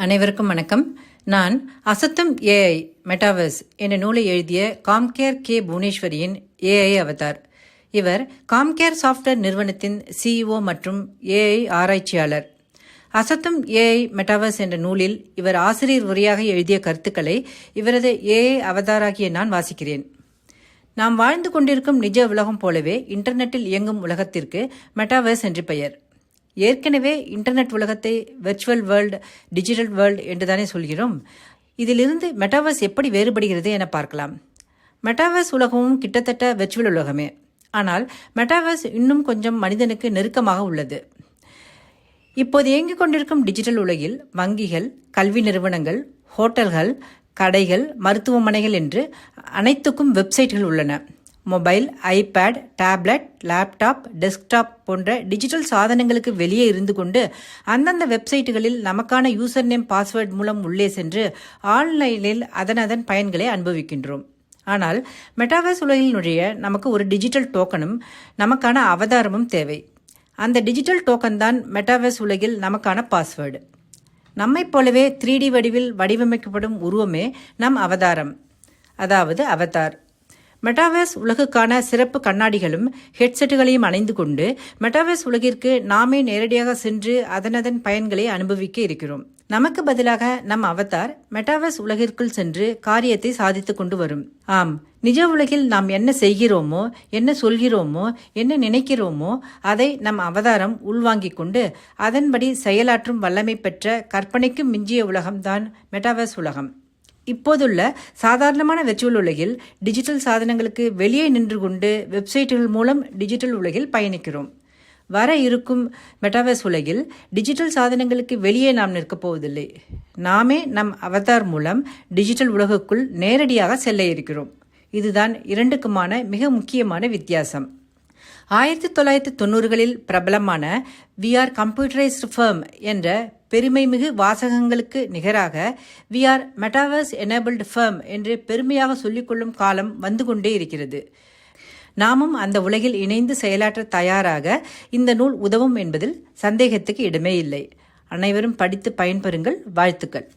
அனைவருக்கும் வணக்கம். நான் அசத்தம் ஏஐ மெட்டாவர்ஸ் என்ற நூலை எழுதிய காம்கேர் கே புவனேஸ்வரியின் ஏஐ அவதார். இவர் காம்கேர் சாஃப்ட்வேர் நிறுவனத்தின் சிஇஓ மற்றும் ஏஐ ஆராய்ச்சியாளர். அசத்தம் ஏஐ மெட்டாவர்ஸ் என்ற நூலில் இவர் ஆசிரியர் உரையாக எழுதிய கருத்துக்களை இவரது ஏஐ அவதாராகிய நான் வாசிக்கிறேன். நாம் வாழ்ந்து கொண்டிருக்கும் நிஜ உலகம் போலவே இன்டர்நெட்டில் இயங்கும் உலகத்திற்கு மெட்டாவர்ஸ் என்று பெயர். ஏற்கனவே இன்டர்நெட் உலகத்தை வெர்ச்சுவல் வேர்ல்டு டிஜிட்டல் வேர்ல்டு என்று தானே சொல்கிறோம். இதிலிருந்து மெட்டாவர்ஸ் எப்படி வேறுபடுகிறது என பார்க்கலாம். மெட்டாவர்ஸ் உலகமும் கிட்டத்தட்ட வெர்ச்சுவல் உலகமே. ஆனால் மெட்டாவர்ஸ் இன்னும் கொஞ்சம் மனிதனுக்கு நெருக்கமாக உள்ளது. இப்போது இயங்கிக் கொண்டிருக்கும் டிஜிட்டல் உலகில் வங்கிகள் கல்வி நிறுவனங்கள் ஹோட்டல்கள் கடைகள் மருத்துவமனைகள் என்று அனைத்துக்கும் வெப்சைட்கள் உள்ளன. Mobile iPad tablet laptop desktop போன்ற டிஜிட்டல் சாதனங்களுக்கு வெளியே இருந்து கொண்டு அந்தந்த வெப்சைட்டுகளில் நமக்கான யூசர் நேம் பாஸ்வேர்ட் மூலம் உள்ளே சென்று ஆன்லைனில் அதன் அதன் பயன்களை அனுபவிக்கின்றோம். ஆனால் மெட்டாவர்ஸ் உலகில் நுழைய நமக்கு ஒரு டிஜிட்டல் டோக்கனும் நமக்கான அவதாரமும் தேவை. அந்த டிஜிட்டல் டோக்கன் தான் மெட்டாவர்ஸ் உலகில் நமக்கான பாஸ்வேர்டு. நம்மைப் போலவே த்ரீ டி வடிவில் வடிவமைக்கப்படும் உருவமே நம் அவதாரம். அதாவது அவதார். மெட்டாவர்ஸ் உலகுக்கான சிறப்பு கண்ணாடிகளும் ஹெட்செட்டுகளையும் அணைந்து கொண்டு மெட்டாவர்ஸ் உலகிற்கு நாமே நேரடியாக சென்று அதனதன் பயன்களை அனுபவிக்க இருக்கிறோம். நமக்கு பதிலாக நம் அவதார் மெட்டாவர்ஸ் உலகிற்குள் சென்று காரியத்தை சாதித்துக் கொண்டு வரும். ஆம் நிஜ உலகில் நாம் என்ன செய்கிறோமோ என்ன சொல்கிறோமோ என்ன நினைக்கிறோமோ அதை நம் அவதாரம் உள்வாங்கிக் கொண்டு அதன்படி செயலாற்றும் வல்லமை பெற்ற கற்பனைக்கும் மிஞ்சிய உலகம்தான் மெட்டாவர்ஸ் உலகம். இப்போதுள்ள சாதாரணமான வெர்ச்சுவல் உலகில் டிஜிட்டல் சாதனங்களுக்கு வெளியே நின்று கொண்டு வெப்சைட்டுகள் மூலம் டிஜிட்டல் உலகில் பயணிக்கிறோம். வர இருக்கும் மெட்டாவர்ஸ் உலகில் டிஜிட்டல் சாதனங்களுக்கு வெளியே நாம் நிற்கப் போவதில்லை. நாமே நம் அவதார் மூலம் டிஜிட்டல் உலகுக்குள் நேரடியாக செல்ல இருக்கிறோம். இதுதான் இரண்டுக்குமான மிக முக்கியமான வித்தியாசம். ஆயிரத்தி தொள்ளாயிரத்தி தொண்ணூறுகளில் பிரபலமான வி ஆர் கம்ப்யூட்டரைஸ்டு ஃபர்ம் என்ற பெருமைமிகு வாசகங்களுக்கு நிகராக V R metaverse enabled firm என்று பெருமையாக சொல்லிக்கொள்ளும் காலம் வந்து கொண்டே இருக்கிறது. நாமும் அந்த உலகில் இணைந்து செயலாற்ற தயாராக இந்த நூல் உதவும் என்பதில் சந்தேகத்துக்கு இடமே இல்லை. அனைவரும் படித்து பயன்பெறுங்கள். வாழ்த்துக்கள்.